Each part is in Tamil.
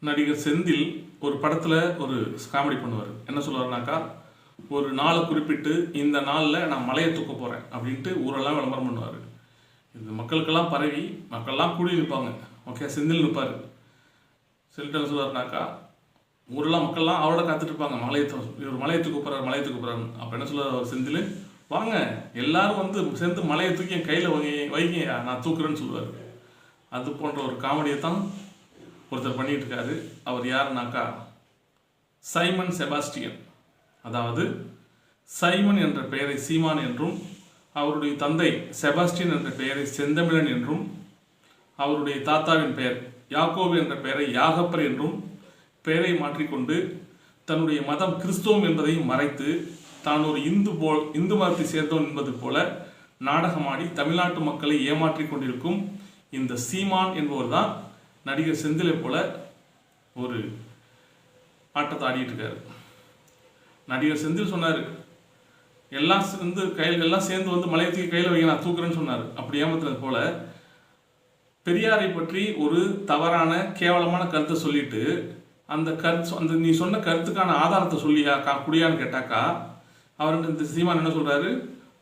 நடிகர் செந்தில் ஒரு படத்தில் ஒரு காமெடி பண்ணுவார். என்ன சொல்லுவாருனாக்கா ஒரு நாளை குறிப்பிட்டு இந்த நாளில் நான் மலையை தூக்க போகிறேன் அப்படின்ட்டு ஊரெல்லாம் விளம்பரம் பண்ணுவார். இது மக்களுக்கெல்லாம் பரவி மக்கள்லாம் கூடி நிற்பாங்க. ஓகே செந்தில் நிற்பார். செந்தில் சொல்லுவார்னாக்கா சொல்லுவாருனாக்கா ஊரெல்லாம் மக்கள்லாம் அவரோட காத்துட்டு இருப்பாங்க. மலையை தூ- இவர் மலையை தூக்க போகிறார் மலையை தூக்க போகிறாரு அப்போ என்ன சொல்லுவார் செந்தில்? வாங்க எல்லாரும் வந்து சேர்ந்து மலையை தூக்கி என் கையில் வைங்க வைங்க நான் தூக்குறேன்னு சொல்லுவார். அது போன்ற ஒரு காமெடியை தான் ஒருத்தர் பண்ணிகிட்டு இருக்காரு அவர் யாருனாக்கா? Simon Sebastian. அதாவது சைமன் என்ற பெயரை சீமான் என்றும் அவருடைய தந்தை செபாஸ்டியன் என்ற பெயரை செந்தமிழன் என்றும் அவருடைய தாத்தாவின் பெயர் யாக்கோபு என்ற பெயரை யாகப்பர் என்றும் பெயரை மாற்றிக்கொண்டு தன்னுடைய மதம் கிறிஸ்தவம் என்பதையும் மறைத்து தான் ஒரு இந்து போல் இந்து மதத்தை சேர்ந்தோம் என்பது போல நாடகமாடி தமிழ்நாட்டு மக்களை ஏமாற்றிக் கொண்டிருக்கும் இந்த சீமான் என்பவர் தான் நடிகர் செந்திலை போல ஒரு ஆட்டத்தை ஆடிட்டு இருக்காரு. நடிகர் செந்தில் சொன்னார் எல்லாம் சேர்ந்து கையில் எல்லாம் சேர்ந்து வந்து மலையத்துக்கு கையில் வைக்க நான் தூக்குறேன்னு சொன்னார். அப்படி ஏமாத்துறது போல பெரியாரை பற்றி ஒரு தவறான கேவலமான கருத்தை சொல்லிட்டு அந்த கருத்து அந்த நீ சொன்ன கருத்துக்கான ஆதாரத்தை சொல்லியா கா குடியான்னு கேட்டாக்கா அவர் இந்த சீமான் என்ன சொல்கிறாரு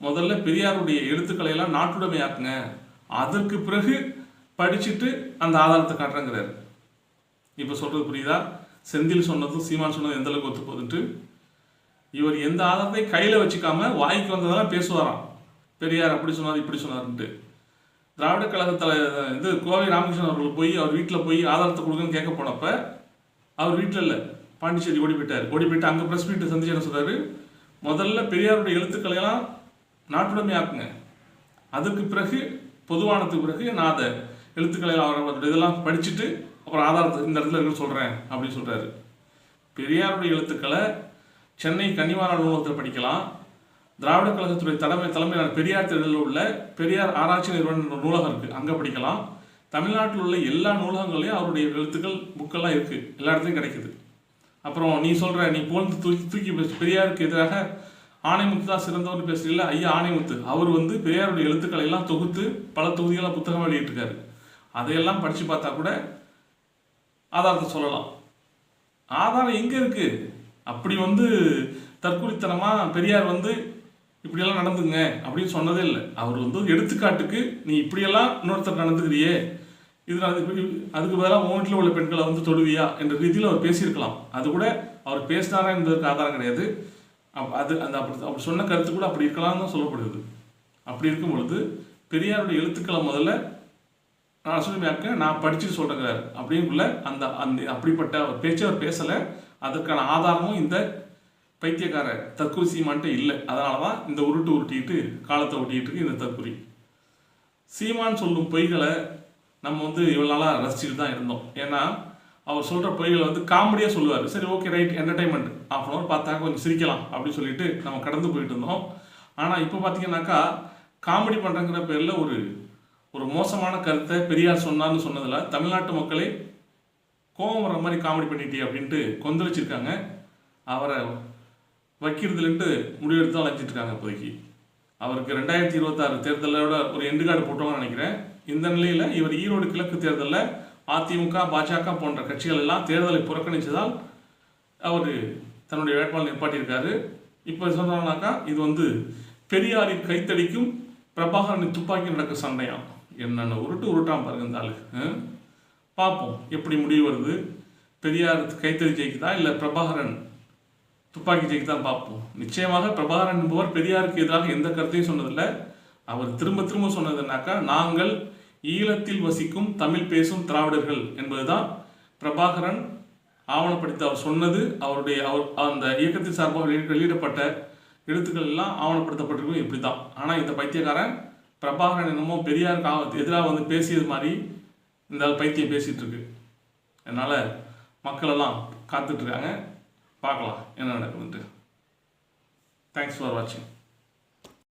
முதல்ல பெரியாருடைய எழுத்துக்களை எல்லாம் நாட்டுடைமையாக்குங்க. அதற்கு பிறகு படிச்சுட்டு அந்த ஆதாரத்தை காட்டுறேங்கிறாரு. இப்போ சொல்கிறது புரியுதா? செந்தில் சொன்னதும் சீமான் சொன்னதும் எந்த அளவுக்கு ஒத்து போகுதுன்ட்டு இவர் எந்த ஆதாரத்தை கையில் வச்சுக்காம வாய்க்கு வந்ததெல்லாம் பேசுவாராம். பெரியார் அப்படி சொன்னார் இப்படி சொன்னார்ன்ட்டு. திராவிட கழகத்தில் இது கோவை ராமகிருஷ்ணன் அவர்கள் போய் அவர் வீட்டில் போய் ஆதாரத்தை கொடுங்கன்னு கேட்க போனப்ப அவர் வீட்டில் இல்லை. பாண்டிச்சேரி ஓடி போயிட்டார். ஓடி போயிட்டு அங்கே ப்ரெஸ் மீட்டை சந்திச்சு என்ன சொல்கிறாரு முதல்ல பெரியாருடைய எழுத்துக்களையெல்லாம் நாட்டுடைமையாக்குங்க அதுக்கு பிறகு பொதுவானதுக்கு பிறகு நான் அதை எழுத்துக்களை அவர் இதெல்லாம் படிச்சுட்டு அப்புறம் ஆதாரத்தை இந்த இடத்துல இருக்க சொல்கிறேன் அப்படின்னு சொல்கிறாரு பெரியாருடைய எழுத்துக்களை சென்னை கன்னிவார நூலகத்தில் படிக்கலாம். திராவிட கழகத்துடைய தலைமை தலைமையிலான பெரியார் தேர்தலில் உள்ள பெரியார் ஆராய்ச்சி நிறுவனம் நூலகம் இருக்குது அங்கே படிக்கலாம். தமிழ்நாட்டில் உள்ள எல்லா நூலகங்களையும் அவருடைய எழுத்துக்கள் புக்கெல்லாம் இருக்குது எல்லா இடத்துலையும் கிடைக்குது. அப்புறம் நீ சொல்கிற நீ புகழ்ந்து தூக்கி தூக்கி பேசு. பெரியாருக்கு எதிராக ஆணைமுத்து தான் சிறந்தவர்னு பேசுகிறீங்களா ஐயா ஆணைமுத்து அவர் வந்து பெரியாருடைய எழுத்துக்களை எல்லாம் தொகுத்து பல தொகுதிகளாக புத்தகம் வெளியிட்டிருக்காரு. அதையெல்லாம் படித்து பார்த்தா கூட ஆதாரத்தை சொல்லலாம். ஆதாரம் எங்கே இருக்குது அப்படி வந்து தற்கொலைத்தனமாக பெரியார் வந்து இப்படியெல்லாம் நடந்துங்க அப்படின்னு சொன்னதே இல்லை. அவர் வந்து எடுத்துக்காட்டுக்கு நீ இப்படியெல்லாம் இன்னொருத்தர் நடந்துக்கிறியே இது அதுக்கு அதுக்கு பதிலாக உன் வீட்டில் உள்ள பெண்களை வந்து தொடுவியா என்ற ரீதியில் அவர் பேசியிருக்கலாம். அது கூட அவர் பேசினாரா என்பதற்கு ஆதாரம் கிடையாது. அப்- அது அந்த அப்படி அப்படி சொன்ன கருத்து கூட அப்படி இருக்கலாம்னு தான் சொல்லப்படுது அப்படி இருக்கும் பொழுது பெரியாருடைய எழுத்துக்களை முதல்ல நான் சொல்லியாக்க நான் படிச்சுட்டு சொல்கிறேங்கிறார் அப்படிங்குள்ள அந்த அந்த அப்படிப்பட்ட அவர் பேச்சு அவர் பேசலை. அதற்கான ஆதாரமும் இந்த பைத்தியக்கார தற்குறி சீமான்ட்டு இல்லை. அதனால தான் இந்த உருட்டு உருட்டிட்டு காலத்தை ஒட்டிகிட்டு இருக்கு இந்த தற்குறி சீமான் சொல்லும் பொய்களை நம்ம வந்து இவ்வளோ நாளாக ரசிச்சுட்டு தான் இருந்தோம். ஏன்னா அவர் சொல்கிற பொய்களை வந்து காமெடியாக சொல்லுவார். சரி okay right entertainment of an hour பார்த்தா கொஞ்சம் சிரிக்கலாம் அப்படின்னு சொல்லிட்டு நம்ம கடந்து போயிட்டு இருந்தோம். ஆனால் இப்போ பார்த்தீங்கன்னாக்கா காமெடி பண்ணுறங்கிற பேரில் ஒரு ஒரு மோசமான கருத்தை பெரியார் சொன்னார்னு சொன்னதில் தமிழ்நாட்டு மக்களை கோபம் வர மாதிரி காமெடி பண்ணிட்டே அப்படின்ட்டு கொந்தளிச்சிருக்காங்க. அவரை வைக்கிறதுலன்ட்டு முடிவெடுத்து அழைச்சிட்டு இருக்காங்க இப்போதைக்கு. அவருக்கு ரெண்டாயிரத்தி இருபத்தாறு தேர்தலோட ஒரு எண்டு கார்டு போட்டோம்னு நினைக்கிறேன். இந்த நிலையில் இவர் ஈரோடு கிழக்கு தேர்தலில் அதிமுக பாஜக போன்ற கட்சிகள் எல்லாம் தேர்தலை புறக்கணித்ததால் அவர் தன்னுடைய வேட்பாளர் நிற்பாட்டியிருக்காரு இப்போ சொன்னாங்கன்னாக்கா இது வந்து பெரியாரின் கைத்தடிக்கும் பிரபாகரனின் துப்பாக்கி நடக்க சண்டையாகும் என்னென்ன உருட்டு உருட்டான் பாருங்க இந்த ஆளு ஆ? பார்ப்போம் எப்படி முடிவு வருது. பெரியார் கைத்தறி ஜெயிக்குதா இல்லை பிரபாகரன் துப்பாக்கி ஜெயிக்குதான் பார்ப்போம். நிச்சயமாக பிரபாகரன் என்பவர் பெரியாருக்கு எதிராக எந்த கருத்தையும் சொன்னதில்லை. அவர் திரும்ப திரும்ப சொன்னதுனாக்கா நாங்கள் ஈழத்தில் வசிக்கும் தமிழ் பேசும் திராவிடர்கள் என்பதுதான் பிரபாகரன் ஆவணப்படுத்தி அவர் சொன்னது. அவருடைய அவர் அந்த இயக்கத்தின் சார்பாக வெளியிடப்பட்ட எழுத்துக்கள் எல்லாம் ஆவணப்படுத்தப்பட்டிருக்கும் இப்படி தான் ஆனால் இந்த பைத்தியக்காரன் பிரபாகரன் என்னமோ பெரியாருக்கு ஆவ- எதிராக வந்து பேசியது மாதிரி இந்த ஆள் பைத்தியம் பேசிகிட்ருக்கு இருக்கு. அதனால் மக்களெல்லாம் காத்துட்ருக்காங்க பார்க்கலாம் என்ன நடக்குதுன்ட்டு. தேங்க்ஸ் ஃபார் வாட்சிங்